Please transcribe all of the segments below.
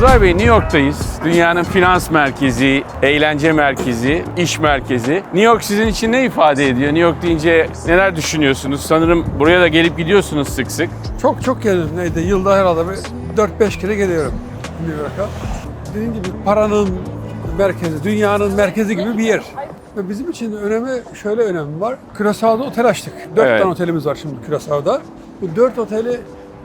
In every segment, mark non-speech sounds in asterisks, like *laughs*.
Atılay Bey New York'tayız. Dünyanın finans merkezi, eğlence merkezi, iş merkezi. New York sizin için ne ifade ediyor? New York deyince neler düşünüyorsunuz? Sanırım buraya da gelip gidiyorsunuz sık sık. Çok çok gelirim. Neydi? Yılda herhalde bir 4-5 kere geliyorum New York'a. Dediğim gibi paranın merkezi, dünyanın merkezi gibi bir yer. Ve bizim için önemi, şöyle önemi var. Curaçao'da otel açtık. 4 Evet. tane otelimiz var şimdi Curaçao'da. Bu 4 oteli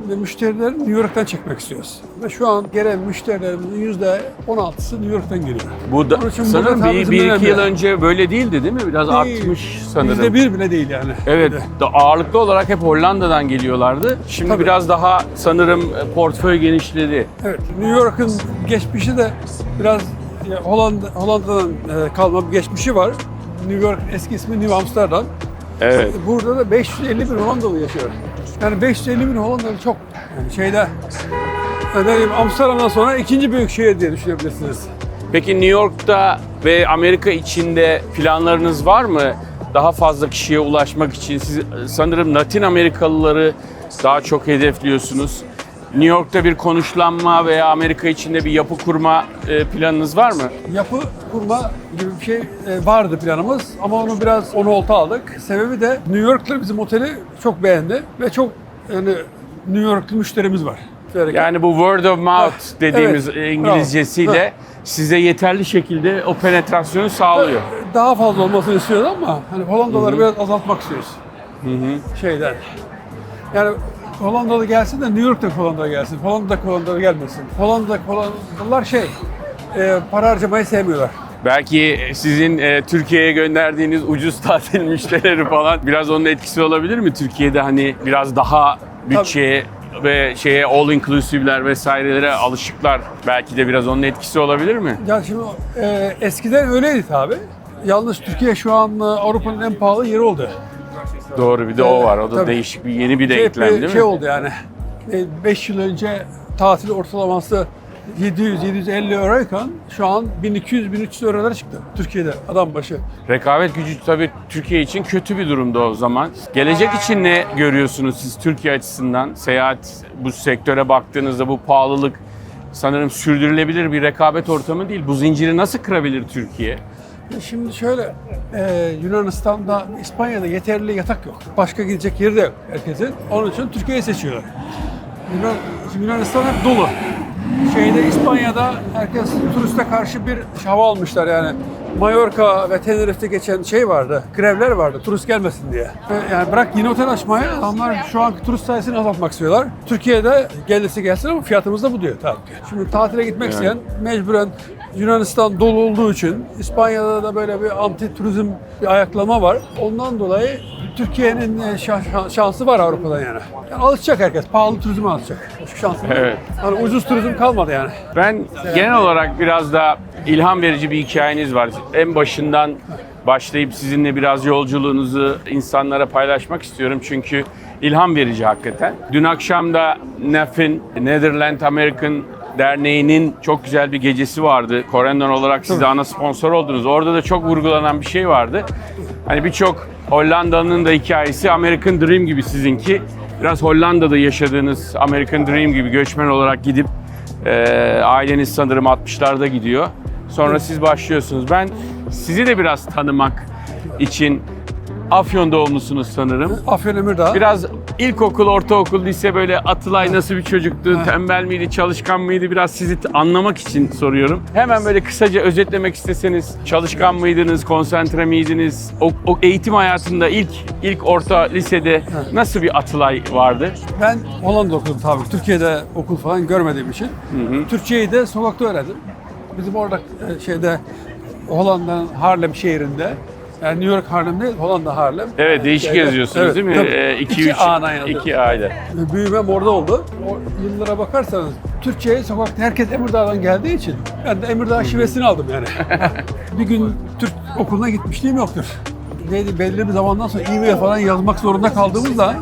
ve müşterileri New York'tan çekmek istiyoruz. Ve şu an gelen müşterilerimizin %16'sı New York'tan geliyor. Bu da, sanırım bir, bir iki yıl önce böyle değildi değil mi? Biraz artmış sanırım. Yüzde bir bile değil yani. Evet, da ağırlıklı olarak hep Hollanda'dan geliyorlardı. Şimdi Tabii. biraz daha sanırım e, portföy genişledi. Evet, New York'un geçmişi de biraz Hollanda, Hollanda'dan e, kalma bir geçmişi var. New York eski ismi New Amsterdam. Evet. Burada da 550 bin Hollandalı yaşıyor. Yani 550 bin Hollandalı çok. Yani şeyde ne diyeyim, Amsterdam'dan sonra ikinci büyük şehir diye düşünebilirsiniz. Peki New York'ta ve Amerika içinde planlarınız var mı? Daha fazla kişiye ulaşmak için siz sanırım Latin Amerikalıları daha çok hedefliyorsunuz. New York'ta bir konuşlanma veya Amerika içinde bir yapı kurma e, planınız var mı? Yapı kurma gibi bir şey e, vardı planımız ama onu biraz onu olta aldık. Sebebi de New York'ta bizim oteli çok beğendi ve çok yani New Yorklu müşterimiz var. Yani bu word of mouth dediğimiz evet, e, İngilizcesiyle bravo. size yeterli şekilde o penetrasyonu sağlıyor. Daha fazla olmasını istiyoruz ama hani Hollandalıları biraz azaltmak istiyoruz. Şeyden. Yani Hollandalı gelsin de New York'ta Hollandalı gelsin. Hollanda'da Hollandalı gelmesin. Hollanda'da Hollandalılar şey, e, para harcamayı sevmiyorlar. Belki sizin e, Türkiye'ye gönderdiğiniz ucuz *laughs* tatil müşterileri falan biraz onun etkisi olabilir mi? Türkiye'de hani biraz daha bütçeye ve şeye all inclusive'ler vesairelere alışıklar. Belki de biraz onun etkisi olabilir mi? Ya şimdi e, eskiden öyleydi tabi. Yalnız Türkiye şu an e, Avrupa'nın en pahalı yeri oldu. Doğru bir de o var. O da Tabii. değişik bir yeni bir Şey, denklem değil şey mi? oldu yani. 5 yıl önce tatil ortalaması 700-750 euroyken şu an 1200-1300 eurolara çıktı Türkiye'de adam başı. Rekabet gücü tabii Türkiye için kötü bir durumda o zaman. Gelecek için ne görüyorsunuz siz Türkiye açısından? Seyahat bu sektöre baktığınızda bu pahalılık sanırım sürdürülebilir bir rekabet ortamı değil. Bu zinciri nasıl kırabilir Türkiye? Ya Şimdi şöyle, e, Yunanistan'da, İspanya'da yeterli yatak yok. Başka gidecek yeri de yok herkesin. Onun için Türkiye'yi seçiyorlar. Yunan, Yunanistan hep dolu. Şeyde İspanya'da herkes turiste karşı bir hava almışlar yani. Mallorca ve Tenerife'de geçen şey vardı, grevler vardı turist gelmesin diye. Ve Yani bırak yeni otel açmayı adamlar şu anki turist sayısını azaltmak istiyorlar. Türkiye'de gelirse gelsin ama fiyatımız da bu diyor tabii ki. Şimdi tatile gitmek isteyen mecburen Yunanistan dolu olduğu için İspanya'da da böyle bir anti turizm bir ayaklama var. Ondan dolayı Türkiye'nin e, şa- şansı var Avrupa'dan yani. yani. Alışacak herkes. Pahalı turizme alışacak. Başka şansı. Evet. Hani ucuz turizm kalmadı yani. Ben genel olarak biraz da ilham verici bir hikayeniz var. En başından başlayıp sizinle biraz yolculuğunuzu insanlara paylaşmak istiyorum. Çünkü ilham verici hakikaten. Dün akşam da NAF'in, Netherland American Derneği'nin çok güzel bir gecesi vardı. Corendon olarak siz de ana sponsor oldunuz. Orada da çok vurgulanan bir şey vardı. Hani birçok Hollanda'nın da hikayesi American Dream gibi sizinki. Biraz Hollanda'da yaşadığınız American Dream gibi göçmen olarak gidip ee, aileniz sanırım 60'larda gidiyor. Sonra siz başlıyorsunuz. Ben sizi de biraz tanımak için Afyon doğumlusunuz sanırım. Afyon Emirdağ. Biraz ilkokul, ortaokul, lise böyle Atılay nasıl bir çocuktu, tembel miydi, çalışkan mıydı biraz sizi anlamak için soruyorum. Hemen böyle kısaca özetlemek isteseniz çalışkan mıydınız, konsantre miydiniz? O, o eğitim hayatında ilk ilk orta lisede nasıl bir Atılay vardı? Ben Hollanda okudum tabii. Türkiye'de okul falan görmediğim için. Türkçeyi de sokakta öğrendim. Bizim orada e, şeyde Hollanda'nın Harlem şehrinde yani New York Harlem değil, Hollanda Harlem. Evet değişik Şeyde- yazıyorsunuz Evet, değil mi? tabii. 2 İki 3 ana yazıyor. 2 ayda. Büyümem orada oldu. O yıllara bakarsanız Türkçe'ye sokakta herkes Emirdağ'dan geldiği için ben de Emirdağ şivesini aldım yani. *laughs* bir gün Türk okuluna gitmişliğim yoktur. Neydi belli bir zamandan sonra e-mail falan yazmak zorunda kaldığımızda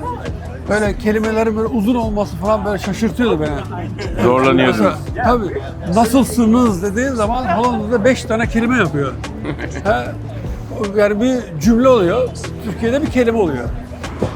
böyle kelimelerin böyle uzun olması falan böyle şaşırtıyordu beni. Zorlanıyordunuz. Tabii nasılsınız dediğin zaman Hollanda'da beş tane kelime yapıyor. ha, *laughs* yani bir cümle oluyor. Türkiye'de bir kelime oluyor.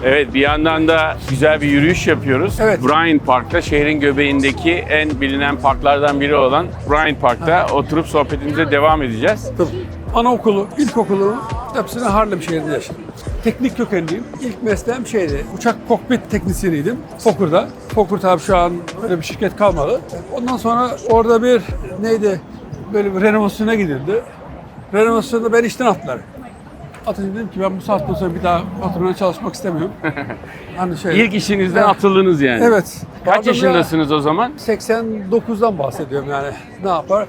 Evet bir yandan da güzel bir yürüyüş yapıyoruz. Evet. Bryant Park'ta şehrin göbeğindeki en bilinen parklardan biri olan Bryant Park'ta oturup sohbetimize devam edeceğiz. Tabii. Anaokulu, ilkokulu hepsini Harlem şehrinde yaşadım. Teknik kökenliyim. İlk mesleğim şeydi, uçak kokpit teknisyeniydim Fokkur'da. Fokkur tabii şu an öyle bir şirket kalmadı. Ondan sonra orada bir neydi, böyle bir renovasyona gidildi. Renovasyonda beni işten attılar. Atınca dedim ki ben bu saatten sonra bir daha patrona çalışmak istemiyorum. *laughs* hani şey, İlk işinizden Evet. atıldınız yani. Evet. Kaç Vardım ya, yaşındasınız o zaman? 89'dan bahsediyorum yani. Ne yapar?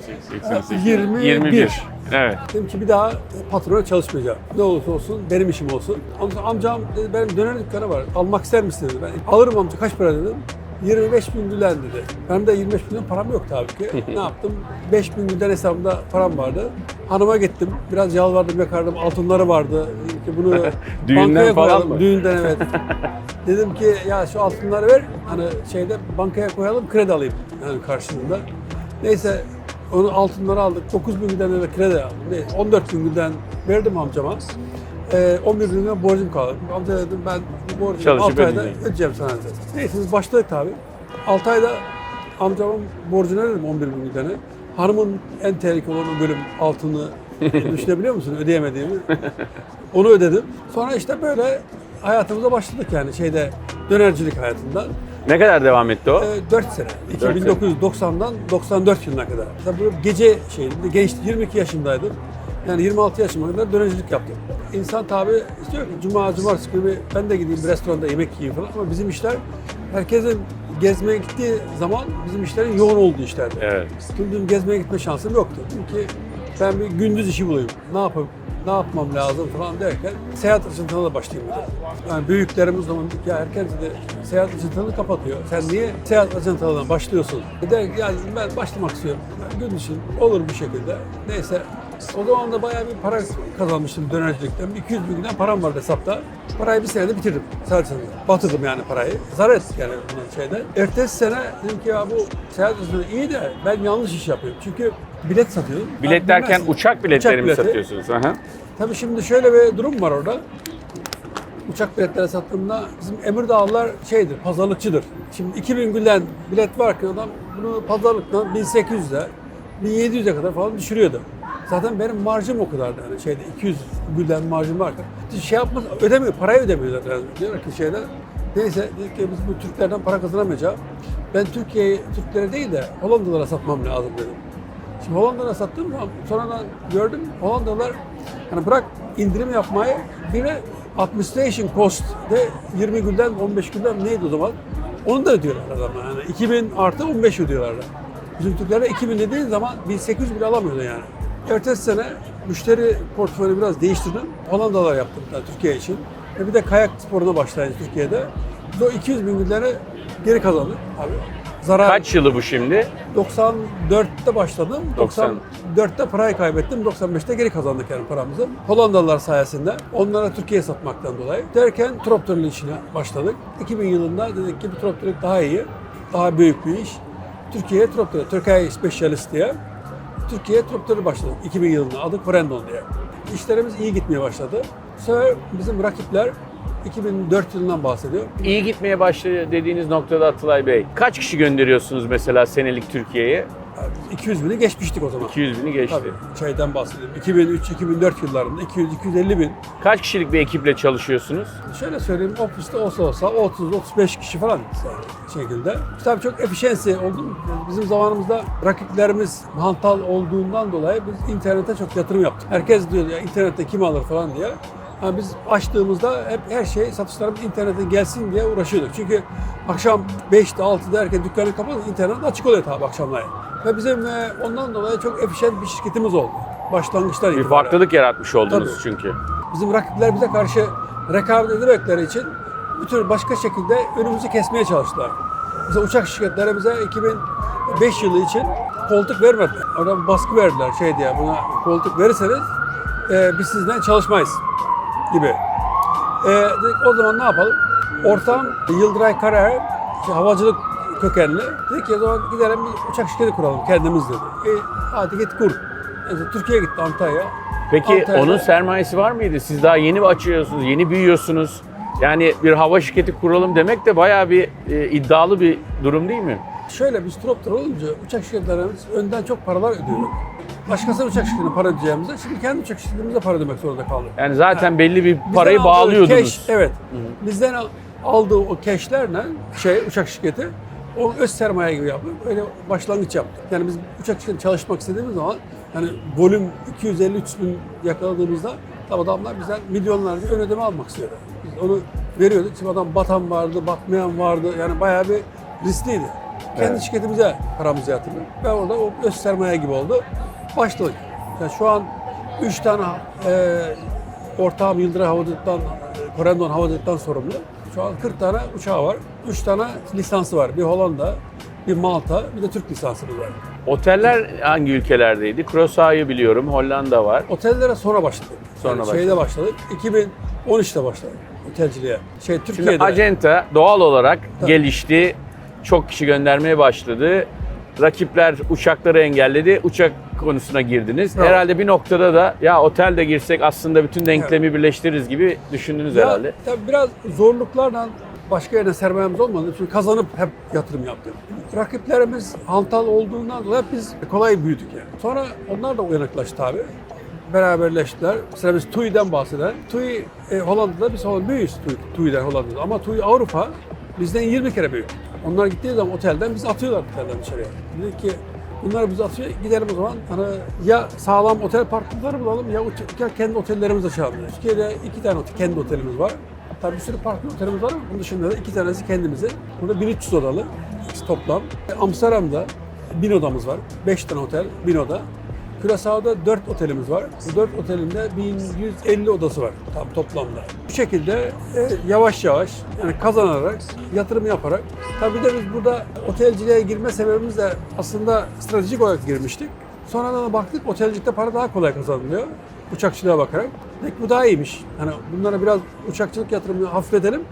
21. 21. Evet. Dedim ki bir daha patrona çalışmayacağım. Ne olursa olsun benim işim olsun. Ondan sonra amcam dedi benim döner dükkanı var. Almak ister misin dedi. Ben alırım amca kaç para dedim. 25 bin gülen dedi. Benim de 25 milyon param yok tabii ki. *laughs* ne yaptım? 5 bin günden hesabımda param vardı. Hanıma gittim. Biraz yalvardım yakardım. Altınları vardı. Ki bunu *laughs* Düğünden falan koyalım. mı? Düğünden evet. *laughs* Dedim ki ya şu altınları ver. Hani şeyde bankaya koyalım kredi alayım. Yani karşılığında. Neyse onu altınları aldık. 9 bin günden de kredi aldım. Neyse, 14 bin günden verdim amcama. Ee, 11 bin lira borcum kaldı. Amca dedim ben borcumu Çalışıp 6 ayda ödeyeceğim. sana dedi. Neyse biz başladık tabii. 6 ayda amcamın borcunu ödedim 11 bin gündeni. Hanımın en tehlikeli olan bölüm altını *laughs* düşünebiliyor musun ödeyemediğimi. Onu ödedim. Sonra işte böyle hayatımıza başladık yani şeyde dönercilik hayatında. Ne kadar devam etti o? Ee, 4 sene. Dört 1990'dan 94 yılına kadar. Tabii gece şeyinde genç 22 yaşındaydım. Yani 26 yaşıma kadar dönercilik yaptım. İnsan tabi istiyor ki cuma, cumartesi günü ben de gideyim bir restoranda yemek yiyeyim falan ama bizim işler herkesin gezmeye gittiği zaman bizim işlerin yoğun olduğu işlerdi. Evet. Tüm gün gezmeye gitme şansım yoktu. Çünkü ben bir gündüz işi bulayım. Ne yapayım, ne yapmam lazım falan derken seyahat açıntına da başlayayım dedim. Yani büyüklerimiz zaman ya herkes de seyahat açıntını kapatıyor. Sen niye seyahat açıntalarından başlıyorsun? Der ki ya dedim, ben başlamak istiyorum. Yani gün için olur bir şekilde. Neyse o zaman da bayağı bir para kazanmıştım dönercilikten. 200 bin lira param vardı hesapta. Parayı bir senede bitirdim. Sadece batırdım yani parayı. Zarar ettik yani bunun şeyden. Ertesi sene dedim ki ya bu seyahat iyi de ben yanlış iş yapıyorum. Çünkü bilet satıyorum. Bilet Ben derken bilmezsin. uçak biletleri mi bileti. satıyorsunuz? Aha. Tabii şimdi şöyle bir durum var orada. Uçak biletleri sattığımda bizim Emirdağlılar şeydir, pazarlıkçıdır. Şimdi 2000 gülen bilet varken adam bunu pazarlıktan 1800'e, 1700'e kadar falan düşürüyordu. Zaten benim marjım o kadardı yani şeyde 200 gülden marjım varken. Şey yapmaz, ödemiyor, parayı ödemiyorlar yani. Diyorlar ki şeyler. Neyse dedik ki biz bu Türklerden para kazanamayacağız. Ben Türkiye'yi Türklere değil de Hollandalılara satmam lazım dedim. Şimdi Hollanda'da sattığım zaman sonradan gördüm Hollandalılar hani bırak indirim yapmayı bir de administration cost de 20 günden 15 günden neydi o zaman? Onu da ödüyorlar adamlar yani 2000 artı 15 ödüyorlar. Bizim Türklere 2000 dediğin zaman 1800 bile alamıyordu yani. Ertesi sene müşteri portföyünü biraz değiştirdim. Hollandalılar yaptım da Türkiye için. Ve bir de kayak sporuna başlayınca Türkiye'de. Biz o 200 bin günleri geri kazandık abi. Zarar Kaç yılı bu şimdi? 94'te başladım. 90. 94'te parayı kaybettim. 95'te geri kazandık yani paramızı. Hollandalılar sayesinde. Onlara Türkiye'ye satmaktan dolayı. Derken troptörlü işine başladık. 2000 yılında dedik ki bu troptörlük daha iyi. Daha büyük bir iş. Türkiye'ye troptörlü, Türkiye Specialist diye. Türkiye'ye troptörlü başladık 2000 yılında. Adı Brandon diye. İşlerimiz iyi gitmeye başladı. Bu sefer bizim rakipler 2004 yılından bahsediyor. İyi gitmeye başladı dediğiniz noktada Atılay Bey. Kaç kişi gönderiyorsunuz mesela senelik Türkiye'ye? 200 bini geçmiştik o zaman. 200 bini geçti. Tabii şeyden bahsediyorum. 2003-2004 yıllarında 200-250 bin. Kaç kişilik bir ekiple çalışıyorsunuz? Şöyle söyleyeyim ofiste olsa olsa 30-35 kişi falan şekilde. Tabii çok efficiency oldu. Bizim zamanımızda rakiplerimiz hantal olduğundan dolayı biz internete çok yatırım yaptık. Herkes diyor ya internette kim alır falan diye. Yani biz açtığımızda hep her şey satışlarımız internete gelsin diye uğraşıyorduk. Çünkü akşam 5'te 6'da erken dükkanı kapatınca internet açık oluyor tabii akşamları. Ve bizim e, ondan dolayı çok efficient bir şirketimiz oldu. Başlangıçlar Bir itibariyle. farklılık yaratmış oldunuz Tabii. çünkü. Bizim rakipler bize karşı rekabet edemekleri için bütün başka şekilde önümüzü kesmeye çalıştılar. Mesela uçak şirketleri bize 2005 yılı için koltuk vermediler. Orada bir baskı verdiler şey diye buna koltuk verirseniz e, biz sizinle çalışmayız gibi. E, dedik, o zaman ne yapalım? Ortam Yıldıray Karar, işte havacılık kökenli. Dedik ki o zaman gidelim bir uçak şirketi kuralım kendimiz dedi. E, hadi git kur. Mesela Türkiye'ye gitti Antalya. Peki Antalya'da- onun sermayesi var mıydı? Siz daha yeni açıyorsunuz, yeni büyüyorsunuz? Yani bir hava şirketi kuralım demek de bayağı bir e, iddialı bir durum değil mi? Şöyle biz Tropter olunca uçak şirketlerimiz önden çok paralar ödüyoruz. Başkasının uçak şirketine para ödeyeceğimize şimdi kendi uçak şirketimize para ödemek zorunda kaldık. Yani zaten belli bir Bizden parayı aldığı bağlıyordunuz. cash, evet. Bizden al- aldığı o cashlerle şey uçak şirketi o öz sermaye gibi yapıp öyle başlangıç yaptık. Yani biz uçak şirketinde çalışmak istediğimiz zaman yani volüm 253 bin yakaladığımızda tabi adamlar bizden milyonlarca ön ödeme almak istiyordu. Biz onu veriyorduk. Şimdi adam batan vardı, batmayan vardı. Yani bayağı bir riskliydi. Kendi Evet. şirketimize paramızı yatırdık. Ve orada o öz sermaye gibi oldu. Başladık. Yani şu an 3 tane e, ortağım Yıldıray Havacılık'tan, Corendon Havacılık'tan sorumlu. Şu an 40 tane uçağı var. 3 tane lisansı var. Bir Hollanda, bir Malta, bir de Türk lisansımız var. Oteller hangi ülkelerdeydi? Curaçao'yu biliyorum, Hollanda var. Otellere sonra başladık. Sonra yani Şeyde başladık. 2013'te başladık otelciliğe. Şey Şimdi Türkiye'de. Acenta doğal olarak Tabii. gelişti. Çok kişi göndermeye başladı. Rakipler uçakları engelledi. Uçak konusuna girdiniz. Bravo. Herhalde bir noktada da ya otel de girsek aslında bütün denklemi birleştiririz gibi düşündünüz Ya, herhalde. Tabii biraz zorluklarla başka yerine sermayemiz olmadı. Çünkü kazanıp hep yatırım yaptık. Rakiplerimiz hantal olduğundan dolayı biz kolay büyüdük yani. Sonra onlar da uyanıklaştı tabii. Beraberleştiler. Mesela biz TUI'den bahseden. TUI e, Hollanda'da biz Hollanda büyüğüz TUI, TUI'den Hollanda'da. Ama TUI Avrupa bizden 20 kere büyük. Onlar gittiği zaman otelden biz atıyorlar otelden dışarıya. Dedik ki bunlar bizi atıyor gidelim o zaman. Hani ya sağlam otel parkları bulalım ya, ya kendi otellerimizi açalım. Türkiye'de iki tane otel, kendi otelimiz var. Tabii bir sürü farklı otelimiz var ama bunun dışında da iki tanesi kendimizin. Burada 1300 odalı toplam. Amsterdam'da 1000 odamız var. 5 tane otel, 1000 oda. Curaçao'da 4 otelimiz var. Bu 4 otelinde 1150 odası var tam toplamda. Bu şekilde e, yavaş yavaş yani kazanarak, yatırım yaparak. Tabii de biz burada otelciliğe girme sebebimiz de aslında stratejik olarak girmiştik. Sonradan da baktık otelcilikte para daha kolay kazanılıyor. Uçakçılığa bakarak. Dedik bu daha iyiymiş. Hani bunlara biraz uçakçılık yatırımını hafifletelim.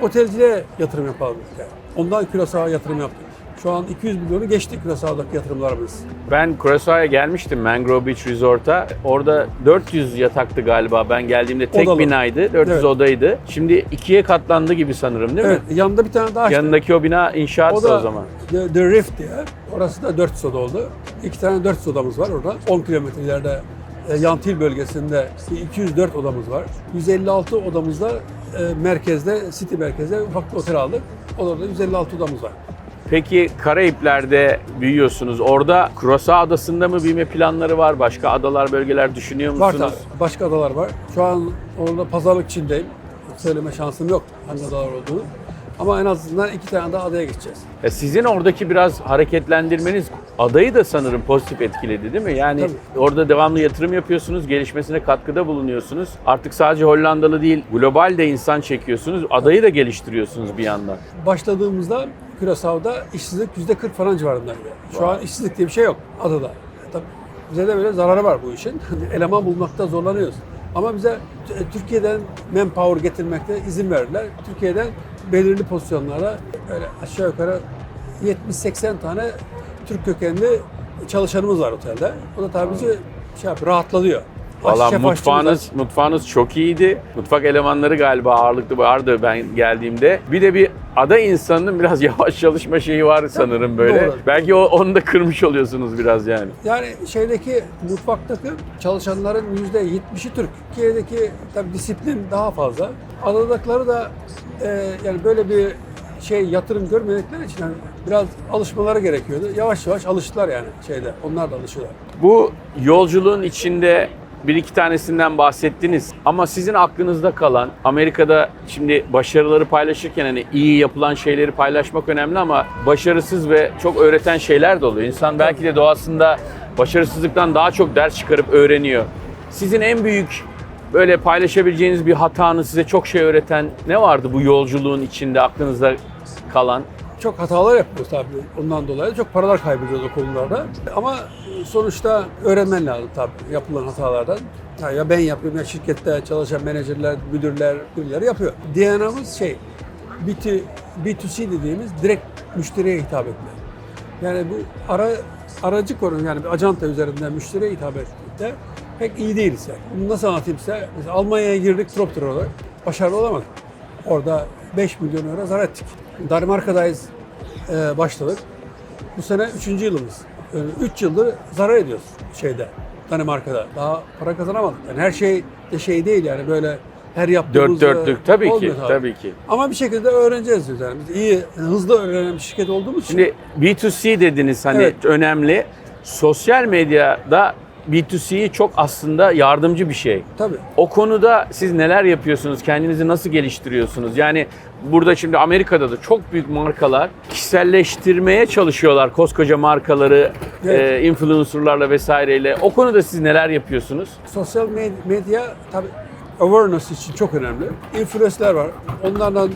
Otelciliğe yatırım yapalım. Yani. Ondan Curaçao'ya yatırım yaptık. Şu an 200 milyonu geçti Curaçao'daki yatırımlarımız. Ben Curaçao'ya gelmiştim Mangrove Beach Resort'a. Orada 400 yataktı galiba. Ben geldiğimde tek Odalı. binaydı. 400 Evet. odaydı. Şimdi ikiye katlandı gibi sanırım değil Evet, mi? yanında bir tane daha açtık. Yanındaki o bina O inşaatsa da o zaman. The, The Rift diye. Orası da 400 oda oldu. İki tane 400 odamız var orada. 10 kilometre ileride e, Yantil bölgesinde 204 odamız var. 156 odamızda e, merkezde, city merkezde ufak bir otel aldık. Orada 156 odamız var. Peki Karayipler'de büyüyorsunuz. Orada Curaçao Adası'nda mı büyüme planları var? Başka adalar, bölgeler düşünüyor Var musunuz? tabii. Başka adalar var. Şu an orada pazarlık içindeyim. Söyleme şansım yok hangi adalar olduğunu. Ama en azından iki tane daha adaya geçeceğiz. E, Sizin oradaki biraz hareketlendirmeniz adayı da sanırım pozitif etkiledi değil mi? Yani Tabii. orada devamlı yatırım yapıyorsunuz, gelişmesine katkıda bulunuyorsunuz. Artık sadece Hollandalı değil, global de insan çekiyorsunuz. Adayı da geliştiriyorsunuz bir yandan. Başladığımızda Curaçao'da işsizlik %40 falan civarındaydı. Şu an işsizlik diye bir şey yok adada. Tabii bize de böyle zararı var bu işin. *laughs* Eleman bulmakta zorlanıyoruz. Ama bize t- Türkiye'den manpower getirmekte izin verdiler. Türkiye'den belirli pozisyonlara öyle aşağı yukarı 70-80 tane Türk kökenli çalışanımız var otelde. O da tabii bizi şey yapıyor, rahatlatıyor. Valla mutfağınız, mutfağınız çok iyiydi. Mutfak elemanları galiba ağırlıklı vardı ben geldiğimde. Bir de bir ada insanının biraz *laughs* yavaş çalışma şeyi var sanırım böyle. doğru. Belki o, onu da kırmış oluyorsunuz biraz yani. Yani şeydeki mutfaktaki çalışanların yüzde 70'i Türk. Türkiye'deki tabii disiplin daha fazla. Adadakileri da e, yani böyle bir şey yatırım görmedikleri için hani biraz alışmaları gerekiyordu. Yavaş yavaş alıştılar yani şeyde. Onlar da alışıyorlar. Bu yolculuğun içinde bir iki tanesinden bahsettiniz. Ama sizin aklınızda kalan Amerika'da şimdi başarıları paylaşırken hani iyi yapılan şeyleri paylaşmak önemli ama başarısız ve çok öğreten şeyler de oluyor. İnsan belki de doğasında başarısızlıktan daha çok ders çıkarıp öğreniyor. Sizin en büyük böyle paylaşabileceğiniz bir hatanız size çok şey öğreten ne vardı bu yolculuğun içinde aklınızda kalan? Çok hatalar yapıyoruz tabii ondan dolayı. Çok paralar kaybediyoruz o konularda. Ama sonuçta öğrenmen lazım tabii yapılan hatalardan. Ya, ya ben yapıyorum ya şirkette çalışan menajerler, müdürler, birileri yapıyor. DNA'mız şey, B2, B2C dediğimiz direkt müşteriye hitap etme. Yani bu ara aracı konu yani bir acanta üzerinden müşteriye hitap etmekte pek iyi değiliz yani. Bunu nasıl anlatayım size? Mesela Almanya'ya girdik Tropter olarak. Başarılı olamadık. Orada 5 milyon euro zarar ettik. Danimarka'dayız e, başladık. Bu sene 3. yılımız. 3 yıldır zarar ediyoruz şeyde Danimarka'da. Daha para kazanamadık. Yani her şey de şey değil yani böyle her yaptığımız Dört dörtlük tabii ki, tabii ki. Ama bir şekilde öğreneceğiz diyoruz yani. Biz iyi, hızlı öğrenen bir şirket olduğumuz için. Şimdi B2C dediniz hani Evet. önemli. Sosyal medyada B2C'yi çok aslında yardımcı bir şey. Tabii. O konuda siz neler yapıyorsunuz? Kendinizi nasıl geliştiriyorsunuz? Yani burada şimdi Amerika'da da çok büyük markalar kişiselleştirmeye çalışıyorlar koskoca markaları Evet. e, influencerlarla vesaireyle. O konuda siz neler yapıyorsunuz? Sosyal med- medya tabii awareness için çok önemli. Influencer'ler var. Onlarla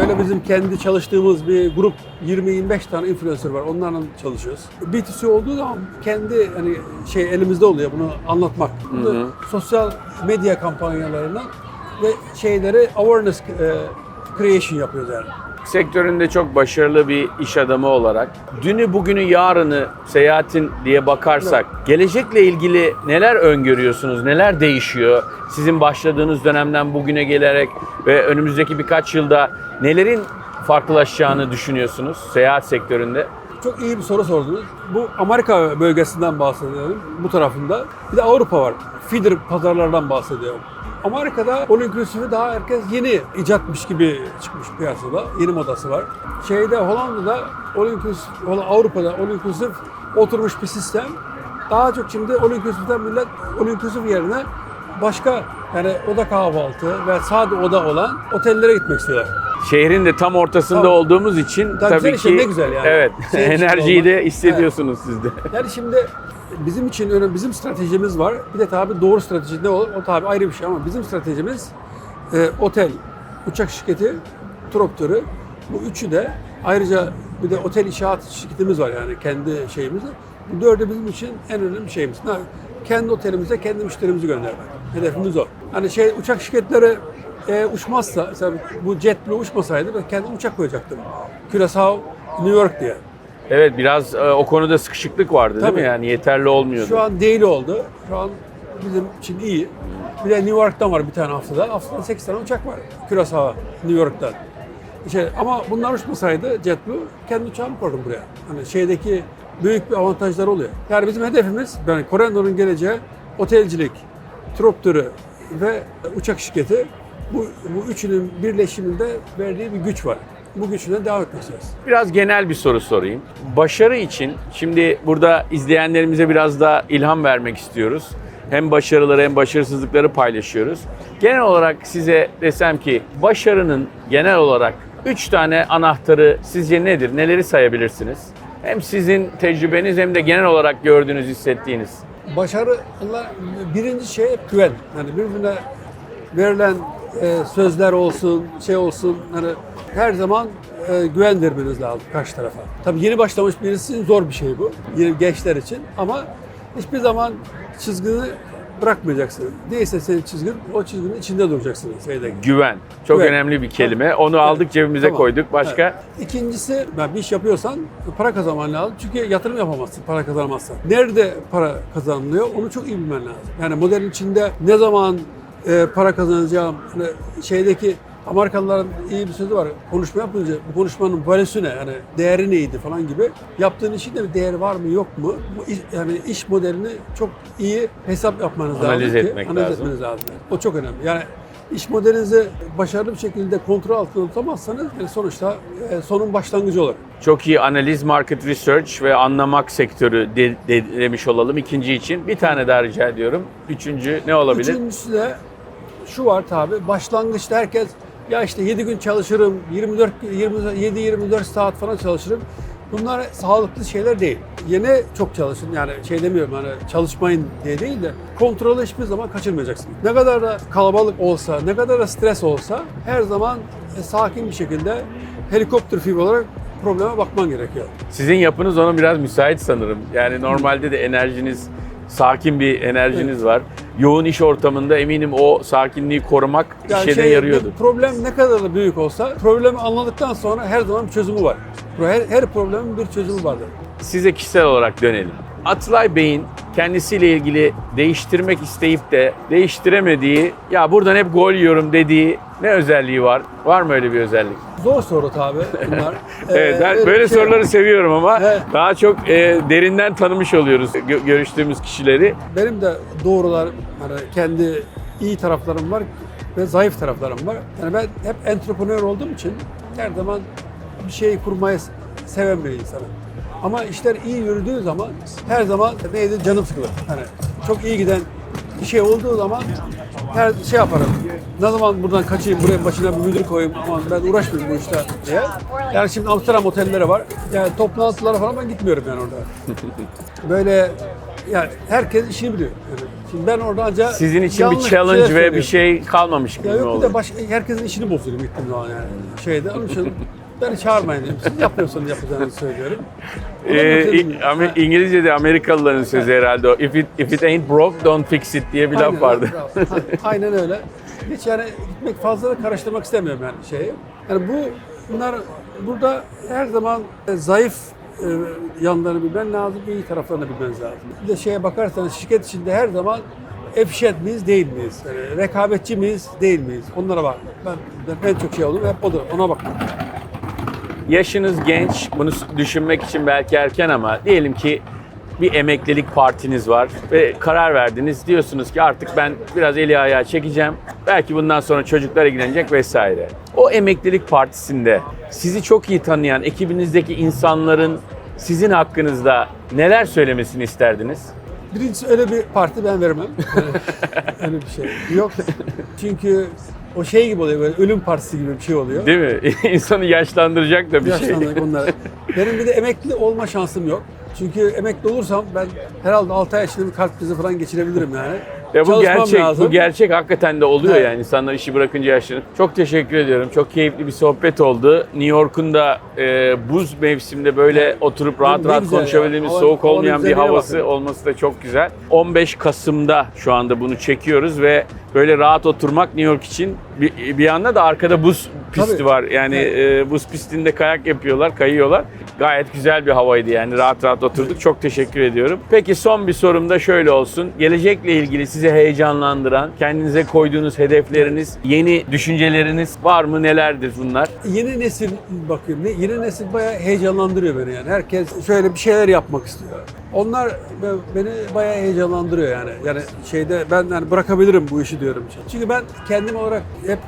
böyle bizim kendi çalıştığımız bir grup 20-25 tane influencer var. Onlarla çalışıyoruz. B2C olduğu zaman kendi hani şey elimizde oluyor bunu anlatmak. Bunu sosyal medya kampanyalarına ve şeyleri awareness e, creation yapıyoruz yani. Sektöründe çok başarılı bir iş adamı olarak dünü bugünü yarını seyahatin diye bakarsak gelecekle ilgili neler öngörüyorsunuz? Neler değişiyor? Sizin başladığınız dönemden bugüne gelerek ve önümüzdeki birkaç yılda nelerin farklılaşacağını düşünüyorsunuz seyahat sektöründe? Çok iyi bir soru sordunuz. Bu Amerika bölgesinden bahsedelim bu tarafında. Bir de Avrupa var. Feeder pazarlardan bahsediyorum. Amerika'da all daha herkes yeni icatmış gibi çıkmış piyasada. Yeni modası var. Şeyde Hollanda'da all Avrupa'da all oturmuş bir sistem. Daha çok şimdi all millet all yerine başka yani oda kahvaltı ve sade oda olan otellere gitmek istiyorlar. Şehrin de tam ortasında Tabii. olduğumuz için Tabii tabii, güzel ki işte, ne güzel yani. evet için enerjiyi de hissediyorsunuz siz de. Yani şimdi bizim için önemli, bizim stratejimiz var. Bir de tabii doğru strateji ne olur? O tabii ayrı bir şey ama bizim stratejimiz e, otel, uçak şirketi, tur operatörü. Bu üçü de ayrıca bir de otel inşaat şirketimiz var yani kendi şeyimiz. Bu dördü bizim için en önemli şeyimiz. Ne? Kendi otelimize kendi müşterimizi göndermek. Hedefimiz o. Hani şey uçak şirketleri e, uçmazsa, mesela bu JetBlue uçmasaydı ben kendim uçak koyacaktım. Curaçao, New York diye. Evet biraz e, o konuda sıkışıklık vardı değil Tabii. mi? Yani yeterli olmuyordu. Şu an değil oldu. Şu an bizim için iyi. Bir de New York'tan var bir tane haftada. Haftada 8 tane uçak var. Curaçao, New York'tan. İşte, ama bunlar uçmasaydı JetBlue kendi uçağımı kurdum buraya. Hani şeydeki büyük bir avantajları oluyor. Yani bizim hedefimiz, yani Corendon'un geleceği otelcilik, tur operatörü ve uçak şirketi. Bu, bu üçünün birleşiminde verdiği bir güç var. Bu güçle devam istiyoruz. Biraz genel bir soru sorayım. Başarı için şimdi burada izleyenlerimize biraz da ilham vermek istiyoruz. Hem başarıları hem başarısızlıkları paylaşıyoruz. Genel olarak size desem ki başarının genel olarak 3 tane anahtarı sizce nedir? Neleri sayabilirsiniz? Hem sizin tecrübeniz hem de genel olarak gördüğünüz, hissettiğiniz. Başarı Allah birinci şey hep güven. Yani birbirine verilen e, sözler olsun, şey olsun hani her zaman e, güven vermeniz lazım karşı tarafa. Tabii yeni başlamış birisi için zor bir şey bu. Yeni gençler için ama hiçbir zaman çizgini bırakmayacaksın. Değilse senin çizgin, o çizginin içinde duracaksın. Şeyde. Güven. Çok Güven. önemli bir kelime. Onu aldık cebimize Tamam. koyduk. Başka? Evet. İkincisi ben bir iş yapıyorsan para kazanman lazım. Çünkü yatırım yapamazsın para kazanamazsan. Nerede para kazanılıyor onu çok iyi bilmen lazım. Yani modelin içinde ne zaman e, para kazanacağım hani şeydeki Amerikalıların iyi bir sözü var. Konuşma yapınca bu konuşmanın valüsü ne? Yani değeri neydi falan gibi. Yaptığın işin de bir değeri var mı yok mu? Bu iş, yani iş modelini çok iyi hesap yapmanız Analiz lazım. ki- etmek analiz lazım. etmeniz lazım. O çok önemli. Yani iş modelinizi başarılı bir şekilde kontrol altında tutamazsanız sonuçta e, sonun başlangıcı olur. Çok iyi analiz, market research ve anlamak sektörü de, de- demiş olalım ikinci için. Bir tane daha rica ediyorum. Üçüncü ne olabilir? Üçüncüsü de şu var tabi başlangıçta herkes ya işte 7 gün çalışırım, 24 27 24 saat falan çalışırım. Bunlar sağlıklı şeyler değil. Yine çok çalışın yani şey demiyorum hani çalışmayın diye değil de kontrolü hiçbir zaman kaçırmayacaksın. Ne kadar da kalabalık olsa, ne kadar da stres olsa her zaman e, sakin bir şekilde helikopter filmi olarak probleme bakman gerekiyor. Sizin yapınız ona biraz müsait sanırım. Yani normalde de enerjiniz, sakin bir enerjiniz var. Yoğun iş ortamında eminim o sakinliği korumak işe de yarıyordu. Problem ne kadar da büyük olsa problemi anladıktan sonra her zaman bir çözümü var. Her, her problemin bir çözümü vardır. Size kişisel olarak dönelim. Atılay Bey'in kendisiyle ilgili değiştirmek isteyip de değiştiremediği, ya buradan hep gol yiyorum dediği ne özelliği var? Var mı öyle bir özellik? Zor soru tabi bunlar. *laughs* Evet, Ee, ben öyle böyle şey- soruları seviyorum ama Evet. daha çok e, derinden tanımış oluyoruz gö- görüştüğümüz kişileri. Benim de doğrular, hani kendi iyi taraflarım var ve zayıf taraflarım var. Yani ben hep entrepreneur olduğum için her zaman bir şey kurmayı seven bir insanım. Ama işler iyi yürüdüğü zaman her zaman neydi canım sıkılır. Hani çok iyi giden bir şey olduğu zaman her şey yaparım. Ne zaman buradan kaçayım, buraya başına bir müdür koyayım, aman ben uğraşmayayım bu işte diye. Yani şimdi Amsterdam otelleri var. Yani toplantılara falan ben gitmiyorum yani orada. *laughs* Böyle yani herkes işini biliyor. Yani şimdi ben orada ancak Sizin için bir yanlış challenge şeyler ve bir söylüyorum. şey kalmamış gibi Ya mi yok bir oldu? de baş, herkesin işini bozuyorum gittim zaman yani şeyde. Onun *laughs* için beni çağırmayın diyorum. Siz yapıyorsanız yapacağınızı söylüyorum. Ee, Amer- İngilizce'de Amerikalıların sözü herhalde o. If it, if it ain't broke, don't fix it diye bir laf Aynen, vardı. bravo. Ha, Aynen öyle. Hiç yani gitmek fazla da karıştırmak istemiyorum yani şeyi. Yani bu bunlar burada her zaman e, zayıf e, yanlarını bilmen lazım, iyi taraflarını bilmeniz lazım. Bir de şeye bakarsanız şirket içinde her zaman efficient miyiz, değil miyiz? Yani rekabetçi miyiz, değil miyiz? Onlara bak. Ben, ben en çok şey oldum hep odur. Ona bakmak. Yaşınız genç, bunu düşünmek için belki erken ama diyelim ki bir emeklilik partiniz var ve karar verdiniz. Diyorsunuz ki artık ben biraz eli ayağı çekeceğim. Belki bundan sonra çocuklar ilgilenecek vesaire. O emeklilik partisinde sizi çok iyi tanıyan ekibinizdeki insanların sizin hakkınızda neler söylemesini isterdiniz? Birincisi öyle bir parti ben vermem. *laughs* Öyle bir şey yok. Çünkü o şey gibi oluyor böyle ölüm partisi gibi bir şey oluyor. Değil mi? *laughs* İnsanı yaşlandıracak da bir şey. Yaşlandık onlar. *laughs* Benim bir de emekli olma şansım yok. Çünkü emekli olursam ben herhalde 6 ay içinde bir kalp krizi falan geçirebilirim yani. Ya bu Çalışmam gerçek, lazım. bu gerçek hakikaten de oluyor Evet. yani insanlar işi bırakınca yaşlanır. Çok teşekkür ediyorum. Çok keyifli bir sohbet oldu. New York'un da e, buz mevsiminde böyle oturup rahat Ne rahat konuşabildiğimiz, Hava- soğuk olmayan bir havası bakın. olması da çok güzel. 15 Kasım'da şu anda bunu çekiyoruz ve böyle rahat oturmak New York için bir, bir yanda da arkada buz pisti Tabii. var. Yani e, buz pistinde kayak yapıyorlar, kayıyorlar. Gayet güzel bir havaydı yani rahat rahat oturduk. Çok teşekkür ediyorum. Peki son bir sorum da şöyle olsun. Gelecekle ilgili sizi heyecanlandıran, kendinize koyduğunuz hedefleriniz, yeni düşünceleriniz var mı? Nelerdir bunlar? Yeni nesil bakıyorum. Yeni nesil bayağı heyecanlandırıyor beni yani. Herkes şöyle bir şeyler yapmak istiyor. Onlar be- beni bayağı heyecanlandırıyor yani. Yani şeyde ben yani bırakabilirim bu işi diyorum. Çünkü ben kendim olarak hep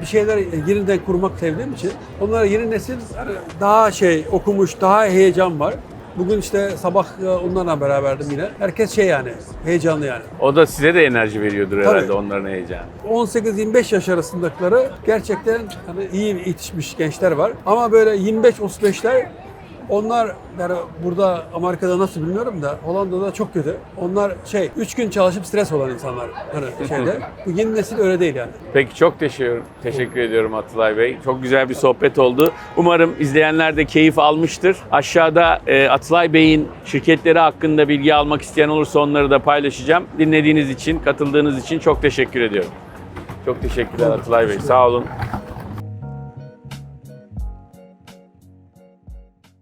bir şeyler yeniden kurmak sevdiğim için onlara yeni nesil hani daha şey okumuş, daha heyecan var. Bugün işte sabah e, onlarla beraberdim yine. Herkes şey yani heyecanlı yani. O da size de enerji veriyordur herhalde Tabii. onların heyecanı. 18-25 yaş arasındakileri gerçekten hani iyi yetişmiş gençler var. Ama böyle 25-35'ler onlar yani burada Amerika'da nasıl bilmiyorum da Hollanda'da çok kötü. Onlar şey 3 gün çalışıp stres olan insanlar hani şeyde. Bu yeni nesil öyle değil yani. Peki çok teşekkür, teşekkür ediyorum Atılay Bey. Çok güzel bir sohbet oldu. Umarım izleyenler de keyif almıştır. Aşağıda e, Atılay Bey'in şirketleri hakkında bilgi almak isteyen olursa onları da paylaşacağım. Dinlediğiniz için, katıldığınız için çok teşekkür ediyorum. Çok teşekkürler Atılay Bey. Sağ olun.